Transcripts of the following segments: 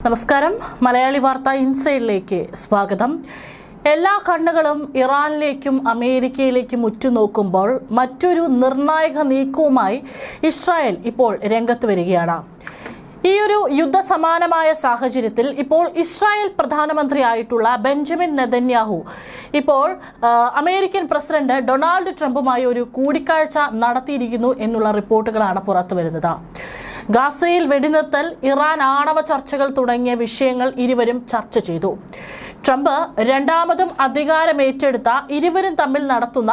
നമസ്കാരം. മലയാളി വാർത്ത ഇൻസൈഡിലേക്ക് സ്വാഗതം. എല്ലാ കണ്ണുകളും ഇറാനിലേക്കും അമേരിക്കയിലേക്കും ഉറ്റുനോക്കുമ്പോൾ മറ്റൊരു നിർണായക നീക്കവുമായി ഇസ്രായേൽ ഇപ്പോൾ രംഗത്ത് വരികയാണ്. ഈ ഒരു യുദ്ധസമാനമായ സാഹചര്യത്തിൽ ഇപ്പോൾ ഇസ്രായേൽ പ്രധാനമന്ത്രിയായിട്ടുള്ള ബെഞ്ചമിൻ നെതന്യാഹു ഇപ്പോൾ അമേരിക്കൻ പ്രസിഡന്റ് ഡൊണാൾഡ് ട്രംപുമായി ഒരു കൂടിക്കാഴ്ച നടത്തിയിരിക്കുന്നു എന്നുള്ള റിപ്പോർട്ടുകളാണ് പുറത്തു വരുന്നത് ഗാസയിൽ വെടിനിർത്തൽ ഇറാൻ ആണവ ചർച്ചകൾ തുടങ്ങിയ വിഷയങ്ങൾ ഇരുവരും ചർച്ച ചെയ്തു. ട്രംപ് രണ്ടാമതും അധികാരം ഏറ്റെടുത്ത ഇരുവരും തമ്മിൽ നടത്തുന്ന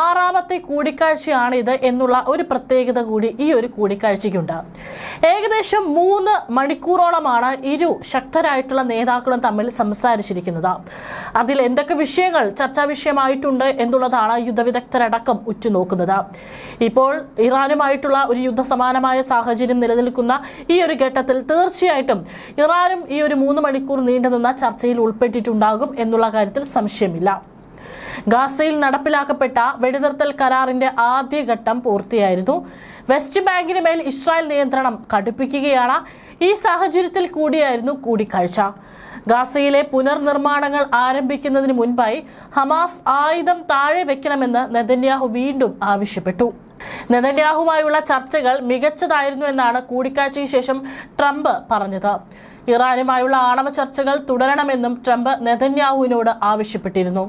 ആറാമത്തെ കൂടിക്കാഴ്ചയാണിത് എന്നുള്ള ഒരു പ്രത്യേകത കൂടി ഈ ഒരു കൂടിക്കാഴ്ചയ്ക്കുണ്ട്. ഏകദേശം മൂന്ന് മണിക്കൂറോളമാണ് ഇരു ശക്തരായിട്ടുള്ള നേതാക്കളും തമ്മിൽ സംസാരിച്ചിരിക്കുന്നത്. അതിൽ എന്തൊക്കെ വിഷയങ്ങൾ ചർച്ചാ വിഷയമായിട്ടുണ്ട് എന്നുള്ളതാണ് യുദ്ധവിദഗ്ധരടക്കം ഉറ്റുനോക്കുന്നത്. ഇപ്പോൾ ഇറാനുമായിട്ടുള്ള ഒരു യുദ്ധസമാനമായ സാഹചര്യം നിലനിൽക്കുന്ന ഈ ഒരു ഘട്ടത്തിൽ തീർച്ചയായിട്ടും ഇറാനും ഈ ഒരു മൂന്ന് മണിക്കൂർ നീണ്ടുനിന്ന ചർച്ചയിൽ ഉൾപ്പെട്ടിട്ടുണ്ടാകും എന്നുള്ള കാര്യത്തിൽ സംശയമില്ല. ഗാസയിൽ നടപ്പിലാക്കപ്പെട്ട വെടിനിർത്തൽ കരാറിന്റെ ആദ്യഘട്ടം പൂർത്തിയായിരുന്നു. വെസ്റ്റ് ബാങ്കിന് മേൽ ഇസ്രായേൽ നിയന്ത്രണം കടുപ്പിക്കുകയാണ്. ഈ സാഹചര്യത്തിൽ കൂടിയായിരുന്നു കൂടിക്കാഴ്ച. ഗാസയിലെ പുനർനിർമ്മാണങ്ങൾ ആരംഭിക്കുന്നതിന് മുൻപായി ഹമാസ് ആയുധം താഴെ വെക്കണമെന്ന് നെതന്യാഹു വീണ്ടും ആവശ്യപ്പെട്ടു. നെതന്യാഹുമായുള്ള ചർച്ചകൾ മികച്ചതായിരുന്നു എന്നാണ് കൂടിക്കാഴ്ചയ്ക്ക് ശേഷം ട്രംപ് പറഞ്ഞത്. ഇറാനുമായുള്ള ആണവ ചർച്ചകൾ തുടരണമെന്നും ട്രംപ് നെതന്യാഹുവിനോട് ആവശ്യപ്പെട്ടിരുന്നു.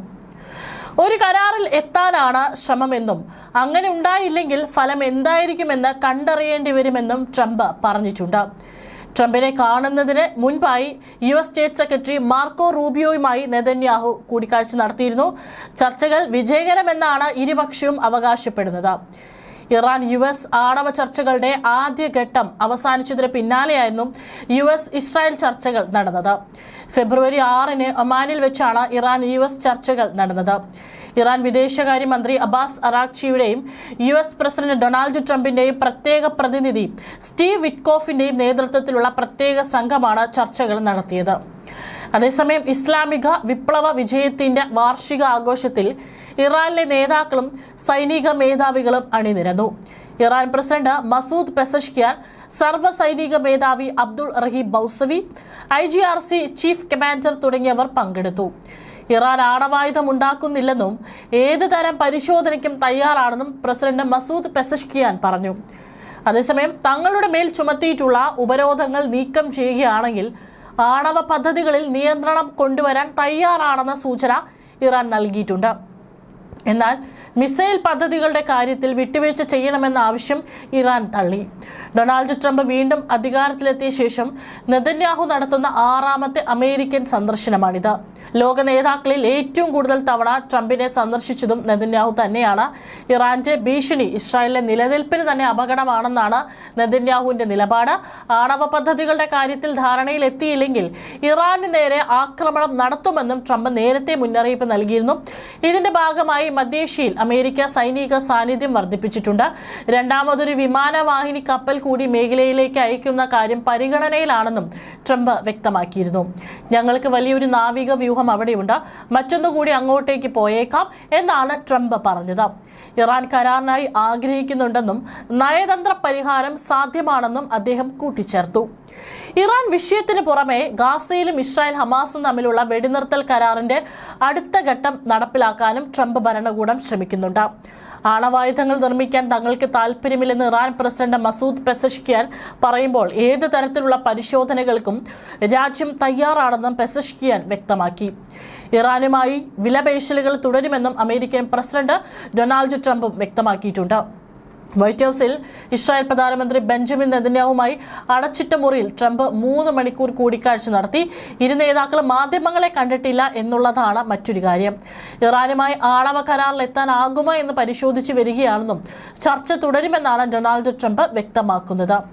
ഒരു കരാറിൽ എത്താനാണ് ശ്രമമെന്നും അങ്ങനെ ഉണ്ടായില്ലെങ്കിൽ ഫലം എന്തായിരിക്കുമെന്ന് കണ്ടറിയേണ്ടി വരുമെന്നും ട്രംപ് പറഞ്ഞിട്ടുണ്ട്. ട്രംപിനെ കാണുന്നതിന് മുൻപായി U S state secretary Marco റൂബിയോയുമായി Netanyahu കൂടിക്കാഴ്ച നടത്തിയിരുന്നു. ചർച്ചകൾ വിജയകരമെന്നാണ് ഇരുപക്ഷവും അവകാശപ്പെടുന്നത്. ഇറാൻ യു എസ് ആണവ ചർച്ചകളുടെ ആദ്യഘട്ടം അവസാനിച്ചതിന് പിന്നാലെയായിരുന്നു യു എസ് ഇസ്രായേൽ ചർച്ചകൾ നടന്നത്. ഫെബ്രുവരി ആറിന് ഒമാനിൽ വെച്ചാണ് ഇറാൻ യു എസ് ചർച്ചകൾ നടന്നത്. ഇറാൻ വിദേശകാര്യമന്ത്രി അബ്ബാസ് അറാഖ്ചിയുടെയും യു എസ് പ്രസിഡന്റ് ഡൊണാൾഡ് ട്രംപിന്റെയും പ്രത്യേക പ്രതിനിധി സ്റ്റീവ് വിറ്റ്കോഫിന്റെയും നേതൃത്വത്തിലുള്ള പ്രത്യേക സംഘമാണ് ചർച്ചകൾ നടത്തിയത്. അതേസമയം ഇസ്ലാമിക വിപ്ലവ വിജയത്തിന്റെ വാർഷിക ആഘോഷത്തിൽ ഇറാനിലെ നേതാക്കളും സൈനിക മേധാവികളും അണിനിരന്നു. ഇറാൻ പ്രസിഡന്റ് മസൂദ് പെസഷ്കിയാൻ സർവ സൈനിക മേധാവി Abdul Rahib Mousavi I G R C chief commander തുടങ്ങിയവർ പങ്കെടുത്തു. ഇറാൻ ആണവായുധം ഉണ്ടാക്കുന്നില്ലെന്നും ഏത് തരം പരിശോധനയ്ക്കും തയ്യാറാണെന്നും പ്രസിഡന്റ് മസൂദ് പെസഷ്കിയാൻ പറഞ്ഞു. അതേസമയം തങ്ങളുടെ മേൽ ചുമത്തിയിട്ടുള്ള ഉപരോധങ്ങൾ നീക്കം ചെയ്യുകയാണെങ്കിൽ ആണവ പദ്ധതികളിൽ നിയന്ത്രണം കൊണ്ടുവരാൻ തയ്യാറാണെന്ന സൂചന ഇറാൻ നൽകിയിട്ടുണ്ട്. എന്നാൽ മിസൈൽ പദ്ധതികളുടെ കാര്യത്തിൽ വിട്ടുവീഴ്ച ചെയ്യണമെന്ന ആവശ്യം ഇറാൻ തള്ളി. ഡൊണാൾഡ് ട്രംപ് വീണ്ടും അധികാരത്തിലെത്തിയ ശേഷം നെതന്യാഹു നടത്തുന്ന ആറാമത്തെ അമേരിക്കൻ സന്ദർശനമാണിത്. ലോക നേതാക്കളിൽ ഏറ്റവും കൂടുതൽ തവണ ട്രംപിനെ സന്ദർശിച്ചതും നെതന്യാഹു തന്നെയാണ്. ഇറാന്റെ ഭീഷണി ഇസ്രായേലിലെ നിലനിൽപ്പിന് തന്നെ അപകടമാണെന്നാണ് നെതന്യാഹുവിന്റെ നിലപാട്. ആണവ പദ്ധതികളുടെ കാര്യത്തിൽ ധാരണയിൽ എത്തിയില്ലെങ്കിൽ ഇറാന് നേരെ ആക്രമണം നടത്തുമെന്നും ട്രംപ് നേരത്തെ മുന്നറിയിപ്പ് നൽകിയിരുന്നു. ഇതിന്റെ ഭാഗമായി മധ്യേഷ്യയിൽ അമേരിക്ക സൈനിക സാന്നിധ്യം വർദ്ധിപ്പിച്ചിട്ടുണ്ട്. രണ്ടാമതൊരു വിമാനവാഹിനി കപ്പൽ കൂടി മേഖലയിലേക്ക് അയക്കുന്ന കാര്യം പരിഗണനയിലാണെന്നും ട്രംപ് വ്യക്തമാക്കിയിരുന്നു. ഞങ്ങൾക്ക് വലിയൊരു നാവിക വ്യൂഹം അവിടെയുണ്ട്. മറ്റൊന്നുകൂടി അങ്ങോട്ടേക്ക് പോയേക്കാം എന്നാണ് ട്രംപ് പറഞ്ഞത്. ഇറാൻ കരാറിനായി ആഗ്രഹിക്കുന്നുണ്ടെന്നും നയതന്ത്ര പരിഹാരം സാധ്യമാണെന്നും അദ്ദേഹം കൂട്ടിച്ചേർത്തു. ഇറാൻ വിഷയത്തിന് പുറമെ ഗാസയിലും ഇസ്രായേൽ ഹമാസും തമ്മിലുള്ള വെടിനിർത്തൽ കരാറിന്റെ അടുത്ത ഘട്ടം നടപ്പിലാക്കാനും ട്രംപ് ഭരണകൂടം ശ്രമിക്കുന്നുണ്ട്. ആണവായുധങ്ങൾ നിർമ്മിക്കാൻ തങ്ങൾക്ക് താല്പര്യമില്ലെന്ന് ഇറാൻ പ്രസിഡന്റ് മസൂദ് പെസഷ്കിയാൻ പറയുമ്പോൾ ഏത് തരത്തിലുള്ള പരിശോധനകൾക്കും രാജ്യം തയ്യാറാണെന്നും പെസഷ്കിയാൻ വ്യക്തമാക്കി. ഇറാനുമായി വിലപേശലുകൾ തുടരുമെന്നും അമേരിക്കൻ പ്രസിഡന്റ് ഡൊണാൾഡ് ട്രംപും വ്യക്തമാക്കിയിട്ടുണ്ട്. വൈറ്റ് ഹൌസിൽ ഇസ്രായേൽ പ്രധാനമന്ത്രി ബെഞ്ചമിൻ നെതന്യാഹുമായി അടച്ചിട്ട മുറിയിൽ ട്രംപ് മൂന്ന് മണിക്കൂർ കൂടിക്കാഴ്ച നടത്തി. ഇരു നേതാക്കളും മാധ്യമങ്ങളെ കണ്ടിട്ടില്ല എന്നുള്ളതാണ് മറ്റൊരു കാര്യം. ഇറാനുമായി ആണവ കരാറിൽ എത്താനാകുമോ എന്ന് പരിശോധിച്ച് വരികയാണെന്നും ചർച്ച തുടരുമെന്നാണ് ഡൊണാൾഡ് ട്രംപ് വ്യക്തമാക്കുന്നത്.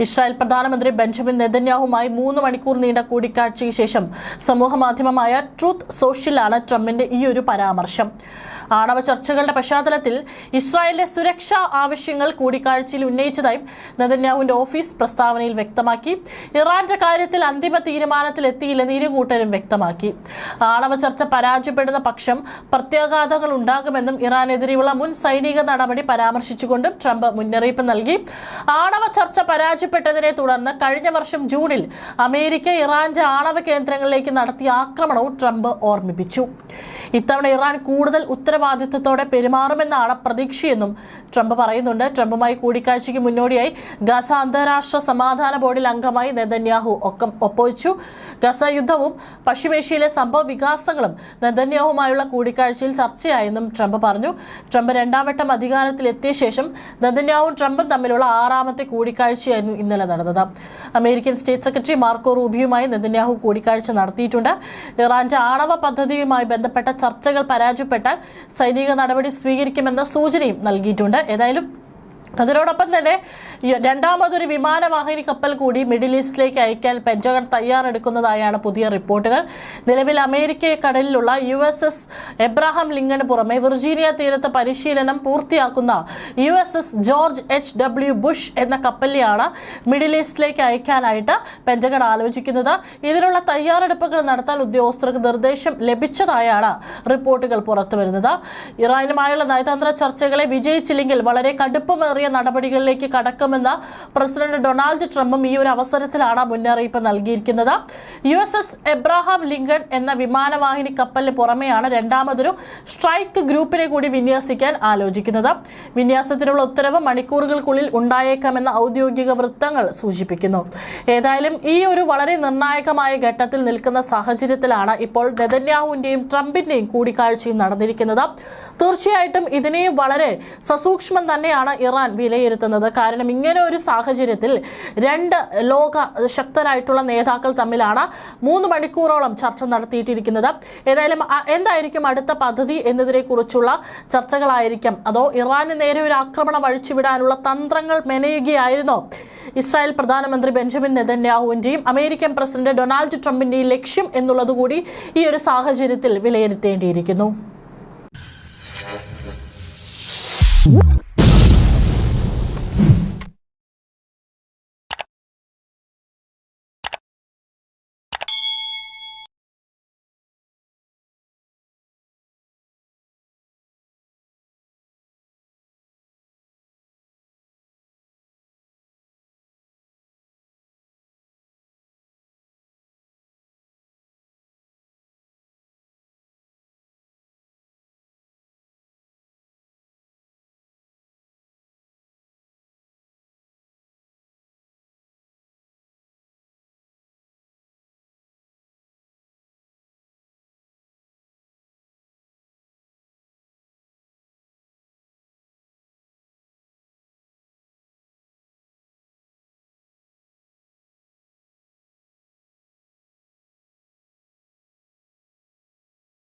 ഇസ്രായേൽ പ്രധാനമന്ത്രി ബെഞ്ചമിൻ നെതന്യാഹുമായി മൂന്ന് മണിക്കൂർ നീണ്ട കൂടിക്കാഴ്ചയ്ക്ക് ശേഷം സമൂഹമാധ്യമമായ ട്രൂത്ത് സോഷ്യലാണ് ട്രംപിന്റെ ഈ ഒരു പരാമർശം. ആണവ ചർച്ചകളുടെ പശ്ചാത്തലത്തിൽ ഇസ്രായേലിന്റെ സുരക്ഷാ ആവശ്യങ്ങൾ കൂടിക്കാഴ്ചയിൽ ഉന്നയിച്ചതായും നെതന്യാഹുവിന്റെ ഓഫീസ് പ്രസ്താവനയിൽ വ്യക്തമാക്കി. ഇറാന്റെ കാര്യത്തിൽ അന്തിമ തീരുമാനത്തിൽ എത്തിയില്ലെന്ന് ഇരു കൂട്ടരും വ്യക്തമാക്കി. ആണവ ചർച്ച പരാജയപ്പെടുന്ന പക്ഷം പ്രത്യാഘാതങ്ങൾ ഉണ്ടാകുമെന്നും ഇറാനെതിരെയുള്ള മുൻ സൈനിക നടപടി പരാമർശിച്ചുകൊണ്ടും ട്രംപ് മുന്നറിയിപ്പ് നൽകി. ആണവ ചർച്ച പരാജയപ്പെട്ടതിനെ തുടർന്ന് കഴിഞ്ഞ വർഷം ജൂണിൽ അമേരിക്ക ഇറാന്റെ ആണവ കേന്ദ്രങ്ങളിലേക്ക് നടത്തിയ ആക്രമണവും ട്രംപ് ഓർമ്മിപ്പിച്ചു. ഇത്തവണ ഇറാൻ കൂടുതൽ ഉത്തരവാദിത്വത്തോടെ പെരുമാറുമെന്നാണ് പ്രതീക്ഷയെന്നും ട്രംപ് പറയുന്നുണ്ട്. ട്രംപുമായി കൂടിക്കാഴ്ചയ്ക്ക് മുന്നോടിയായി ഗസ അന്താരാഷ്ട്ര സമാധാന ബോർഡിൽ അംഗമായി നെതന്യാഹു ഒക്കം ഒപ്പുവച്ചു. ഗസ യുദ്ധവും പശ്ചിമേഷ്യയിലെ സംഭവ വികാസങ്ങളും നെതന്യാഹുമായുള്ള കൂടിക്കാഴ്ചയിൽ ചർച്ചയായെന്നും ട്രംപ് പറഞ്ഞു. ട്രംപ് രണ്ടാം വട്ടം അധികാരത്തിലെത്തിയ ശേഷം നെതന്യാഹുവും ട്രംപും തമ്മിലുള്ള ആറാമത്തെ കൂടിക്കാഴ്ചയായിരുന്നു ഇന്നലെ നടന്നത്. അമേരിക്കൻ സ്റ്റേറ്റ് സെക്രട്ടറി മാർക്കോ റൂബിയുമായി നെതന്യാഹു കൂടിക്കാഴ്ച നടത്തിയിട്ടുണ്ട്. ഇറാന്റെ ആണവ പദ്ധതിയുമായി ബന്ധപ്പെട്ട ചർച്ചകൾ പരാജയപ്പെട്ടാൽ സൈനിക നടപടി സ്വീകരിക്കുമെന്ന സൂചനയും നൽകിയിട്ടുണ്ട്. ഏതായാലും അതിനോടൊപ്പം തന്നെ രണ്ടാമതൊരു വിമാനവാഹിനി കപ്പൽ കൂടി മിഡിൽ ഈസ്റ്റിലേക്ക് അയക്കാൻ പെന്റഗൺ തയ്യാറെടുക്കുന്നതായാണ് പുതിയ റിപ്പോർട്ടുകൾ. നിലവിൽ അമേരിക്ക കടലിലുള്ള യു എസ് എസ് എബ്രാഹാം ലിങ്കന് പുറമെ വിർജീനിയ തീരത്ത് പരിശീലനം പൂർത്തിയാക്കുന്ന U S S George H W Bush എന്ന കപ്പലിനെയാണ് മിഡിൽ ഈസ്റ്റിലേക്ക് അയക്കാനായിട്ട് പെന്റഗൺ ആലോചിക്കുന്നത്. ഇതിനുള്ള തയ്യാറെടുപ്പുകൾ നടത്താൻ ഉദ്യോഗസ്ഥർക്ക് നിർദ്ദേശം ലഭിച്ചതായാണ് റിപ്പോർട്ടുകൾ പുറത്തുവരുന്നത്. ഇറാനുമായുള്ള നയതന്ത്ര ചർച്ചകളെ വിജയിച്ചില്ലെങ്കിൽ വളരെ കടുപ്പമേറിയ നടപടികളിലേക്ക് കടക്കുമെന്ന് പ്രസിഡന്റ് ഡൊണാൾഡ് ട്രംപും ഈ ഒരു അവസരത്തിലാണ് മുന്നറിയിപ്പ് നൽകിയിരിക്കുന്നത്. U S S Abraham Lincoln എന്ന വിമാനവാഹിനി കപ്പലിന് പുറമെയാണ് രണ്ടാമതൊരു സ്ട്രൈക്ക് ഗ്രൂപ്പിനെ കൂടി വിന്യസിക്കാൻ ആലോചിക്കുന്നത്. വിന്യാസത്തിനുള്ള ഉത്തരവ് മണിക്കൂറുകൾക്കുള്ളിൽ ഉണ്ടായേക്കാമെന്ന് ഔദ്യോഗിക വൃത്തങ്ങൾ സൂചിപ്പിക്കുന്നു. ഏതായാലും ഈ ഒരു വളരെ നിർണായകമായ ഘട്ടത്തിൽ നിൽക്കുന്ന സാഹചര്യത്തിലാണ് ഇപ്പോൾ നെതന്യാഹുവിന്റെയും ട്രംപിന്റെയും കൂടിക്കാഴ്ചയും നടന്നിരിക്കുന്നത്. തീർച്ചയായിട്ടും ഇതിനെയും വളരെ സസൂക്ഷ്മം തന്നെയാണ് ഇറാൻ വിലയിരുത്തുന്നത്. കാരണം ഇങ്ങനെ ഒരു സാഹചര്യത്തിൽ രണ്ട് ലോക ശക്തരായിട്ടുള്ള നേതാക്കൾ തമ്മിലാണ് മൂന്ന് മണിക്കൂറോളം ചർച്ച നടത്തിയിട്ടിരിക്കുന്നത്. ഏതായാലും എന്തായിരിക്കും അടുത്ത പദ്ധതി എന്നതിനെ കുറിച്ചുള്ള ചർച്ചകളായിരിക്കാം. അതോ ഇറാന് നേരെ ഒരു ആക്രമണം അഴിച്ചുവിടാനുള്ള തന്ത്രങ്ങൾ മെനയുകയായിരുന്നോ? ഇസ്രായേൽ പ്രധാനമന്ത്രി ബെഞ്ചമിൻ നെതന്യാഹുവിന്റെയും അമേരിക്കൻ പ്രസിഡന്റ് ഡൊണാൾഡ് ട്രംപിന്റെയും ലക്ഷ്യം എന്നുള്ളതുകൂടി ഈ ഒരു സാഹചര്യത്തിൽ വിലയിരുത്തേണ്ടിയിരിക്കുന്നു.